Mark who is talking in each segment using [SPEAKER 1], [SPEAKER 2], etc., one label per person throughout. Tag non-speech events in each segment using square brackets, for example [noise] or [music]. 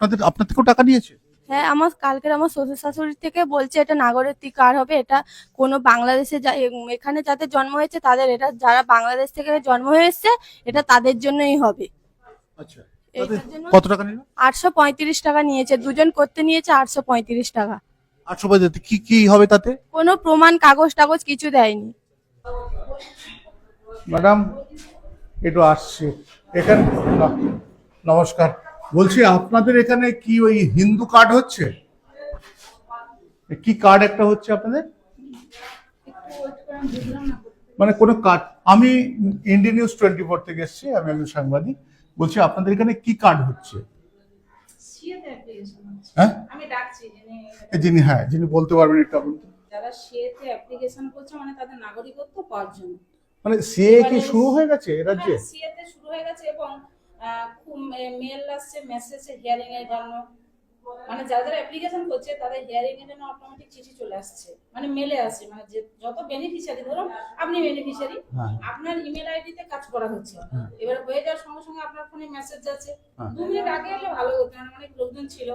[SPEAKER 1] আপনাদের আপনার থেকেও টাকা নিয়েছে?
[SPEAKER 2] হ্যাঁ আমার কালকের আমার শ্বশুর শাশুড়ি থেকে বলছে এটা নাগরিক কার্ড হবে? এটা কোনো বাংলাদেশে যা এখানে যাদের জন্ম হয়েছে তাদের এটা যারা বাংলাদেশ থেকে জন্ম হয়েছে এটা তাদের জন্যই হবে।
[SPEAKER 1] আচ্ছা। কত টাকা নিল?
[SPEAKER 2] আটশো পঁয়ত্রিশ টাকা নিয়েছে। দুজন করতে নিয়েছে আটশো পঁয়ত্রিশ টাকা।
[SPEAKER 1] আটশো পঁয়ত্রিশ কি কি হবে তাতে?
[SPEAKER 2] কোনো প্রমাণ কাগজ টাগজ কিছু দেয়নি।
[SPEAKER 1] ম্যাডাম একটু আসছে। এখানে নমস্কার। বলছি আপনাদের এখানে কি ওই হিন্দু কার্ড হচ্ছে? কি কার্ড একটা হচ্ছে আপনাদের? মানে কোনো কার্ড আমি ইন্ডিয়ান নিউজ টোয়েন্টি ফোর থেকে এসেছি আমি একজন সাংবাদিক। বলছি আপনাদের এখানে কি কার্ড হচ্ছে? হ্যাঁ?
[SPEAKER 3] যিনি
[SPEAKER 1] হ্যাঁ যিনি বলতে পারবেন একটা বলুন তো।
[SPEAKER 3] যারা সিএতে অ্যাপ্লিকেশন করছে মানে তাদের নাগরিকত্ব পাওয়ার জন্য।
[SPEAKER 1] মানে সিএ কি শুরু হয়ে গেছে রাজ্যে?
[SPEAKER 3] সিএতে শুরু হয়ে গেছে এবং খুব মেল আসছে মেসেজ হিয়ারিং এর জন্য। মানে যারা যারা অ্যাপ্লিকেশন করছে তাদের হিয়ারিং এর জন্য অটোমেটিক চিঠি চলে আসছে। মানে মেলে আসে মানে যে যত বেনিফিশিয়ারি ধরুন আপনি বেনিফিশিয়ারি
[SPEAKER 1] হ্যাঁ।
[SPEAKER 3] আপনার ইমেল আইডিতে কাজ করা হচ্ছে। এবার হয়ে যাওয়ার সঙ্গে সঙ্গে আপনার ফোনে মেসেজ যাচ্ছে।
[SPEAKER 1] হ্যাঁ।
[SPEAKER 3] দু মিনিট আগে এলে ভালো হতো কারণ অনেক লোকজন ছিল।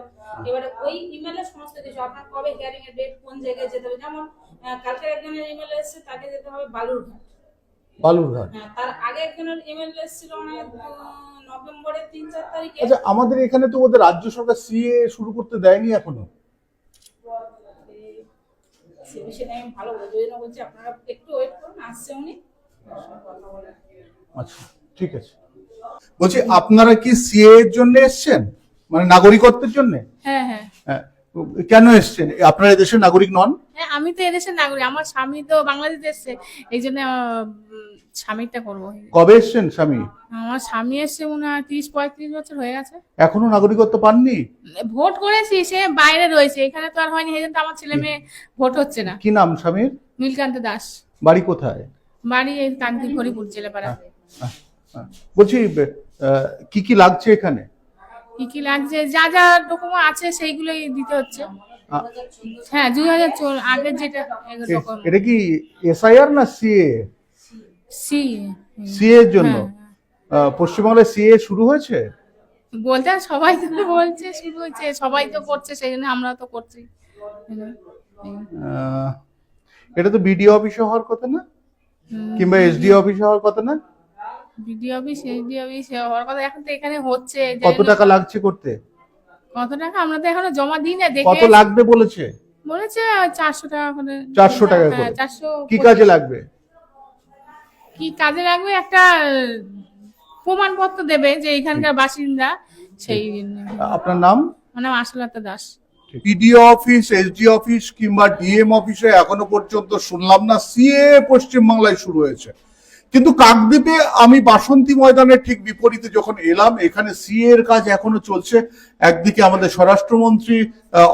[SPEAKER 3] এবারে ওই ইমেলে সমস্ত কিছু আপনার কবে হিয়ারিং এর ডেট কোন জায়গায় যেতে হবে? যেমন আহ, কালকে একজনের ইমেল এসেছে তাকে যেতে হবে বালুরঘাট।
[SPEAKER 1] বালুরঘাট।
[SPEAKER 3] হ্যাঁ তার আগে একজনের ইমেল এসেছিল মানে আহ, নভেম্বরের তিন চার তারিখে
[SPEAKER 1] আচ্ছা আমাদের এখানে তো ওদের রাজ্য সরকার সিএ শুরু করতে দেয়নি এখনও?
[SPEAKER 3] সে বিষয়ে আমি ভালো বলছি ওই বলছি আপনারা একটু ওয়েট করুন আসছে উনি।
[SPEAKER 1] আচ্ছা ঠিক আছে। বলছি আপনারা কি সিএ এর জন্য এসেছেন? মানে নাগরিকত্বের জন্য?
[SPEAKER 4] হ্যাঁ হ্যাঁ।
[SPEAKER 1] হ্যাঁ কেন এসেছেন? আপনারা এদেশের নাগরিক নন?
[SPEAKER 4] হ্যাঁ আমি তো এদেশের নাগরিক। আমার স্বামী তো বাংলাদেশ এসছে। এই জন্য স্বামীরটা করব।
[SPEAKER 1] কবে এসেছেন স্বামী?
[SPEAKER 4] আমার স্বামী এসছে মনে হয় তিরিশ পঁয়ত্রিশ বছর হয়ে গেছে।
[SPEAKER 1] এখনও নাগরিকত্ব পাননি?
[SPEAKER 4] ভোট করেছি সে বাইরে রয়েছে এখানে তো আর হয়নি এই জন্য তো আমার ছেলে মেয়ে ভোট হচ্ছে না।
[SPEAKER 1] কি নাম স্বামীর?
[SPEAKER 4] নীলকান্ত দাস।
[SPEAKER 1] বাড়ি কোথায়?
[SPEAKER 4] বাড়ি এই কান্তি হরিপুর জেলাপাড়া।
[SPEAKER 1] বলছি কি কি লাগছে এখানে?
[SPEAKER 4] কি কি লাগছে? যা যা ডকুমেন্ট আছে সেইগুলোই দিতে হচ্ছে। হ্যাঁ দুই হাজার আগের যেটা
[SPEAKER 1] এটা কি এসআইআর না সিএ? সিএ এর জন্য?
[SPEAKER 4] হ্যাঁ।
[SPEAKER 1] আহ, পশ্চিমবাংলায় সিএ শুরু হয়েছে?
[SPEAKER 4] বলতে সবাই তো বলছে শুরু হয়েছে সবাই তো করছে সেই জন্য আমরা তো করছি।
[SPEAKER 1] এটা তো বিডিও অফিসে হওয়ার কথা না? কিংবা এসডি অফিসে হওয়ার কথা না?
[SPEAKER 4] ভিডিও অফিস এসডি অফিস হওয়ার কথা এখন তো এখানে হচ্ছে
[SPEAKER 1] কত টাকা লাগছে করতে?
[SPEAKER 4] কত টাকা? আমরা তো এখনও জমা দিই না
[SPEAKER 1] কত
[SPEAKER 4] দেখে
[SPEAKER 1] লাগবে বলেছে?
[SPEAKER 4] বলেছে চারশো টাকা করে।
[SPEAKER 1] 400 টাকা
[SPEAKER 4] হ্যাঁ,
[SPEAKER 1] করে।
[SPEAKER 4] চারশো
[SPEAKER 1] কি কাজে লাগবে?
[SPEAKER 4] কি কাজে লাগবে? একটা প্রমাণপত্র দেবে যে এখানকার বাসিন্দা সেই
[SPEAKER 1] আপনার নাম?
[SPEAKER 4] মানে Ashalata Das.
[SPEAKER 1] BDO office SD office কিংবা ডিএম অফিসে এখনও পর্যন্ত শুনলাম না। সিএ পশ্চিমবাংলায় শুরু হয়েছে। কিন্তু কাকদ্বীপে আমি বাসন্তী ময়দানের ঠিক বিপরীতে যখন এলাম এখানে সিএ এর কাজ এখনও চলছে। একদিকে আমাদের স্বরাষ্ট্রমন্ত্রী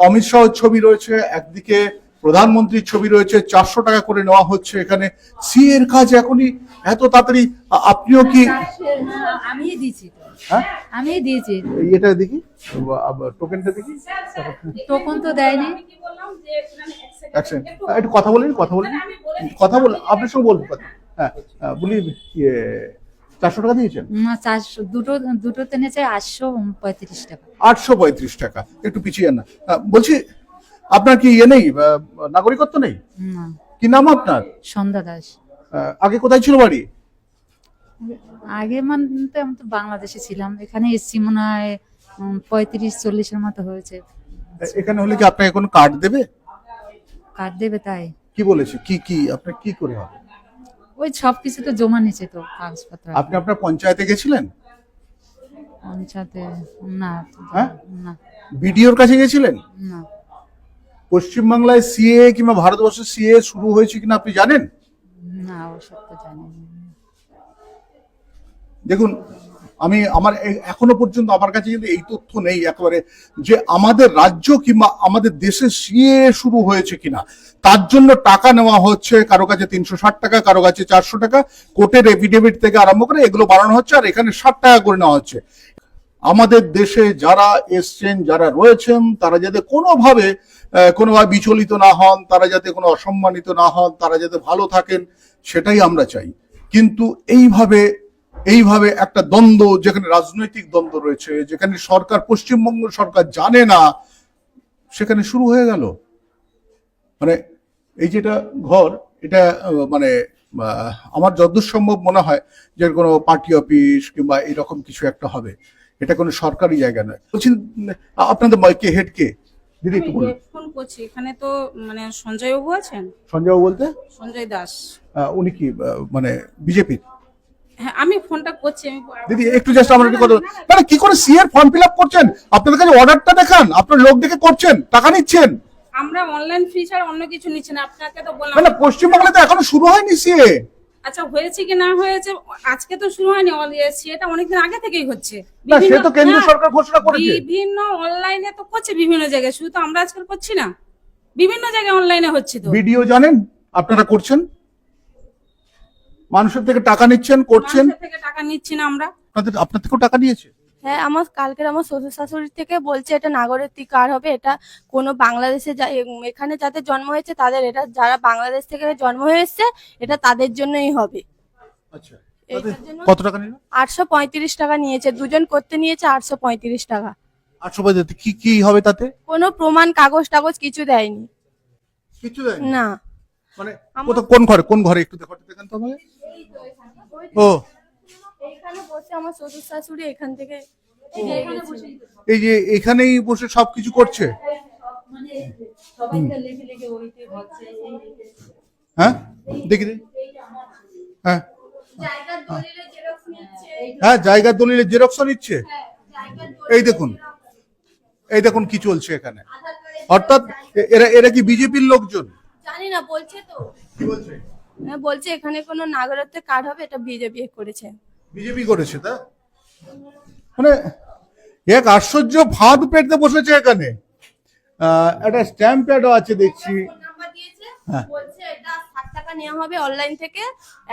[SPEAKER 1] অমিত শাহর ছবি রয়েছে। একদিকে প্রধানমন্ত্রীর ছবি রয়েছে চারশো টাকা করে নেওয়া হচ্ছে এখানে। সি এর কাজ এখনই এত তাড়াতাড়ি আপনিও কি
[SPEAKER 5] আমি দিয়েছি
[SPEAKER 1] হ্যাঁ?
[SPEAKER 5] আমি দিয়েছি।
[SPEAKER 1] এটা দেখি টোকেনটা দেখি।
[SPEAKER 5] টোকন তো দেয়নি।
[SPEAKER 3] একটু
[SPEAKER 1] কথা বলেন কথা বলেন। কথা বল আপনার সঙ্গে বলব কথা। হ্যাঁ বলি ইয়ে চারশো টাকা দিয়েছেন?
[SPEAKER 5] না চারশো দুটো দুটোতে নিয়েছে আটশো পঁয়ত্রিশ টাকা।
[SPEAKER 1] আটশো পঁয়ত্রিশ টাকা। একটু পিছিয়ে যান না বলছি আপনার কি ইয়ে নেই? নাগরিকত্ব নেই?
[SPEAKER 5] না।
[SPEAKER 1] কি নাম আপনার?
[SPEAKER 5] সন্ধ্যা দাস।
[SPEAKER 1] আগে কোথায় ছিল বাড়ি?
[SPEAKER 5] আগে মানে তো আমি তো বাংলাদেশে ছিলাম। এখানে এসছি মনে হয় পঁয়ত্রিশ চল্লিশের মতো হয়েছে।
[SPEAKER 1] এখানে হলে কি আপনাকে কোনো কার্ড দেবে?
[SPEAKER 5] কার্ড দেবে তাই।
[SPEAKER 1] কি বলেছে? কি কি আপনার কি করে হবে?
[SPEAKER 5] ওই সব কিছু তো জমা নিচ্ছে তো কাগজপত্র
[SPEAKER 1] আপনি আপনার পঞ্চায়েতে গেছিলেন?
[SPEAKER 5] পঞ্চায়েতে না।
[SPEAKER 1] হ্যাঁ?
[SPEAKER 5] না।
[SPEAKER 1] বিডিওর কাছে গেছিলেন?
[SPEAKER 5] না।
[SPEAKER 1] পশ্চিমবাংলায় সিএ কিংবা ভারতবর্ষের সিএ শুরু হয়েছে কিনা আপনি জানেন?
[SPEAKER 5] না ওসব তো জানি
[SPEAKER 1] দেখুন আমি আমার এখনও পর্যন্ত আমার কাছে কিন্তু এই তথ্য নেই একেবারে যে আমাদের রাজ্য কিংবা আমাদের দেশে সিএ শুরু হয়েছে কিনা। তার জন্য টাকা নেওয়া হচ্ছে কারও কাছে তিনশো ষাট টাকা কারও কাছে চারশো টাকা। কোর্টের এফিডেভিট থেকে আরম্ভ করে এগুলো বাড়ানো হচ্ছে আর এখানে ষাট টাকা করে নেওয়া হচ্ছে। আমাদের দেশে যারা এসছেন, যারা রয়েছেন, তারা যাতে কোনোভাবে কোনোভাবে বিচলিত না হন, তারা যাতে কোনো অসম্মানিত না হন, তারা যাতে ভালো থাকেন, সেটাই আমরা চাই। কিন্তু এইভাবে এইভাবে একটা দ্বন্দ্ব, যেখানে রাজনৈতিক দ্বন্দ্ব রয়েছে, যেখানে সরকার, পশ্চিমবঙ্গ সরকার জানে না, সেখানে শুরু হয়ে গেল। মানে এই যেটা ঘর, এটা মানে আমার যতদূর সম্ভব মনে হয় যে কোনো পার্টি অফিস কিংবা এরকম কিছু একটা হবে। এটা কোনো সরকারি জায়গা নয়। বলছি আপনাদের কে হেড কে? দিদি একটু বলুন।
[SPEAKER 3] ফোন করছি এখানে তো মানে সঞ্জয় বাবু আছেন?
[SPEAKER 1] সঞ্জয় বাবু বলতে?
[SPEAKER 3] সঞ্জয় দাস।
[SPEAKER 1] উনি কি মানে বিজেপির?
[SPEAKER 3] হ্যাঁ আমি ফোনটা করছি আমি
[SPEAKER 1] দিদি একটু জাস্ট আমার একটু কথা মানে কি করে সিএর ফর্ম ফিল আপ করছেন? আপনাদের কাছে অর্ডারটা দেখান। আপনার লোক দেখে করছেন টাকা নিচ্ছেন।
[SPEAKER 3] আমরা অনলাইন ফি ছাড়া অন্য কিছু নিচ্ছি না। আপনাকে তো বললাম
[SPEAKER 1] মানে পশ্চিমবাংলাতে এখনও শুরু হয়নি সিএ
[SPEAKER 3] আচ্ছা হয়েছে কি না হয়েছে? আজকে তো শুরু হয়নি সেটা অনেকদিন আগে থেকেই হচ্ছে।
[SPEAKER 1] সে তো
[SPEAKER 3] হ্যাঁ,
[SPEAKER 1] সরকার ঘোষণা করেছে।
[SPEAKER 3] বিভিন্ন অনলাইনে তো করছে বিভিন্ন জায়গায়। শুধু তো আমরা আজকাল করছি না। বিভিন্ন জায়গায় অনলাইনে হচ্ছে তো।
[SPEAKER 1] ভিডিও জানেন? আপনারা করছেন? মানুষের থেকে টাকা নিচ্ছেন করছেন?
[SPEAKER 3] থেকে টাকা নিচ্ছি না আমরা।
[SPEAKER 1] আপনাদের আপনার থেকেও টাকা নিয়েছে?
[SPEAKER 2] হ্যাঁ আমার কালকের আমার শ্বশুর শাশুড়ি থেকে বলছে এটা নাগরিক কার্ড হবে? এটা কোনো বাংলাদেশে যা এখানে যাদের জন্ম হয়েছে তাদের এটা যারা বাংলাদেশ থেকে জন্ম হয়েছে এটা তাদের জন্যই হবে।
[SPEAKER 1] আচ্ছা। কত টাকা নিল?
[SPEAKER 2] আটশো পঁয়ত্রিশ টাকা নিয়েছে। দুজন করতে নিয়েছে আটশো পঁয়ত্রিশ টাকা।
[SPEAKER 1] আটশো পঁয়ত্রিশ কি কি হবে তাতে?
[SPEAKER 2] কোনো প্রমাণ কাগজ টাগজ কিছু দেয়নি।
[SPEAKER 1] কিছু
[SPEAKER 2] না।
[SPEAKER 1] মানে কোন ঘরে কোন ঘরে একটু দেখো দেখেন তো আমাকে। ও।
[SPEAKER 2] বসে আমার শ্বশুর শাশুড়ি এখান থেকে
[SPEAKER 1] এই যে এখানেই বসে সবকিছু করছে? হ্যাঁ? দেখি। হ্যাঁ।
[SPEAKER 2] জায়গার দলিলে জেরক্স নিচ্ছে।
[SPEAKER 1] হ্যাঁ জায়গার দলিলের জেরক্সও নিচ্ছে?
[SPEAKER 2] জায়গার
[SPEAKER 1] এই দেখুন। এই দেখুন কি চলছে এখানে। অর্থাৎ এরা এরা কি বিজেপির লোকজন?
[SPEAKER 2] জানি না বলছে তো।
[SPEAKER 1] কি বলছে?
[SPEAKER 2] হ্যাঁ, বলছে এখানে কোনো নাগরিকত্বের কার্ড হবে এটা বিজেপি করেছে।
[SPEAKER 1] বিজেপি করেছে তা? মানে এক আশ্চর্য ফাঁদ পেটতে বসেছে এখানে। একটা স্ট্যাম্প প্যাডও আছে দেখছি। হ্যাঁ।
[SPEAKER 2] বলছে এটা ষাট টাকা নেওয়া হবে অনলাইন থেকে।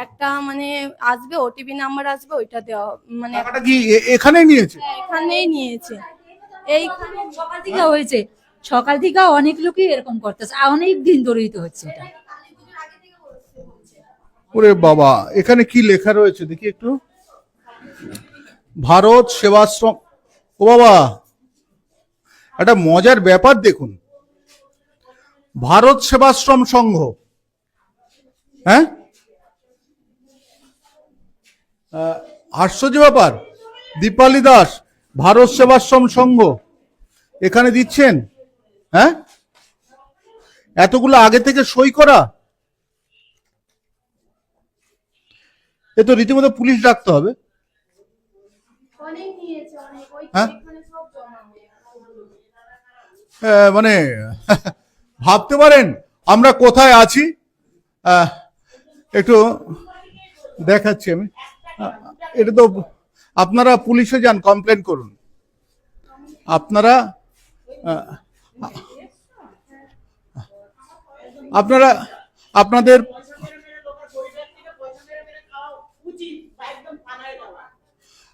[SPEAKER 2] একটা মানে আসবে ওটিপি নাম্বার আসবে ওইটা দেওয়া মানে
[SPEAKER 1] টাকাটা কি এখানেই নিয়েছে?
[SPEAKER 2] এখানেই নিয়েছে। এইখানে
[SPEAKER 6] সকাল থেকে হয়েছে। সকাল থেকে অনেক লোকই এরকম করতেছে অনেক দিন ধরেই তো হচ্ছে এটা।
[SPEAKER 1] ওরে বাবা এখানে কি লেখা রয়েছে? দেখি একটু। ভারত সেবাশ্রম। ও বাবা, একটা মজার ব্যাপার দেখুন। ভারত সেবাশ্রম সংঘ হ্যাঁ? আশ্চর্য ব্যাপার। দীপালি দাস, ভারত সেবাশ্রম সংঘ, এখানে দিচ্ছেন হ্যাঁ? এতগুলো আগে থেকে সই করা? এ তো রীতিমতো পুলিশ ডাকতে হবে
[SPEAKER 2] অনেক নিয়েছে অনেক ওই
[SPEAKER 1] হ্যাঁ?
[SPEAKER 2] হয়ে
[SPEAKER 1] মানে [laughs] ভাবতে পারেন আমরা কোথায় আছি? একটু দেখাচ্ছি আমি। এটা তো আপনারা পুলিশে যান কমপ্লেন করুন। আপনারা আপনারা আপনাদের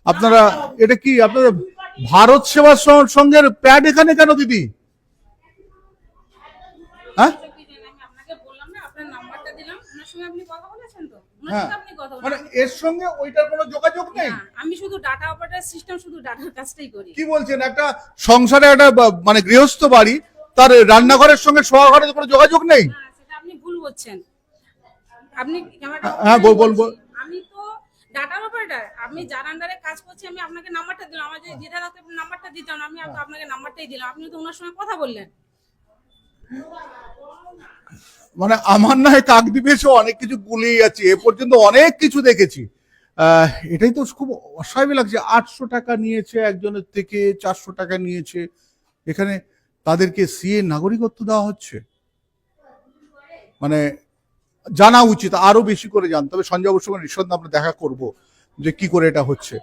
[SPEAKER 1] আপনারা এটা কি আপনাদের ভারত সেবা সংঘের প্যাড এখানে কেন দিদি? হ্যাঁ?
[SPEAKER 3] আপনার
[SPEAKER 1] হ্যাঁ। মানে এর সঙ্গে ওইটার কোনো যোগাযোগ নেই?
[SPEAKER 3] আমি শুধু ডাটা অপারেটর সিস্টেম শুধু ডাটার কাজটাই করি।
[SPEAKER 1] কি বলছেন? একটা সংসারে একটা মানে গৃহস্থ বাড়ি তার রান্নাঘরের সঙ্গে কোনো যোগাযোগ নেই?
[SPEAKER 3] সেটা আপনি ভুল বলছেন। আপনি
[SPEAKER 1] হ্যাঁ, বল, বল,
[SPEAKER 3] ডাটার অপারেটর আমি যার আন্ডারে কাজ করছি, আমি আপনাকে নাম্বারটা দিলাম। আমার যদি যেটা রাখতে নাম্বারটা দিতাম, আমি আপ- আপনাকে নাম্বারটাই দিলাম। আপনি তো ওনার সঙ্গে কথা বললেন।
[SPEAKER 1] মানে আমার না কাকদ্বীপে এসে অনেক কিছু গুলিয়ে যাচ্ছে। এ পর্যন্ত অনেক কিছু দেখেছি। এটাই তো খুব অস্বাভাবিক লাগছে। আটশো টাকা নিয়েছে একজনের থেকে, চারশো টাকা নিয়েছে। এখানে তাদেরকে সিএ নাগরিকত্ব দেওয়া হচ্ছে। মানে জানা উচিত আরও বেশি করে জানতে হবে। সঞ্জয় অবশ্য নিঃসন্দেহে আমরা দেখা করব যে কি করে এটা হচ্ছে।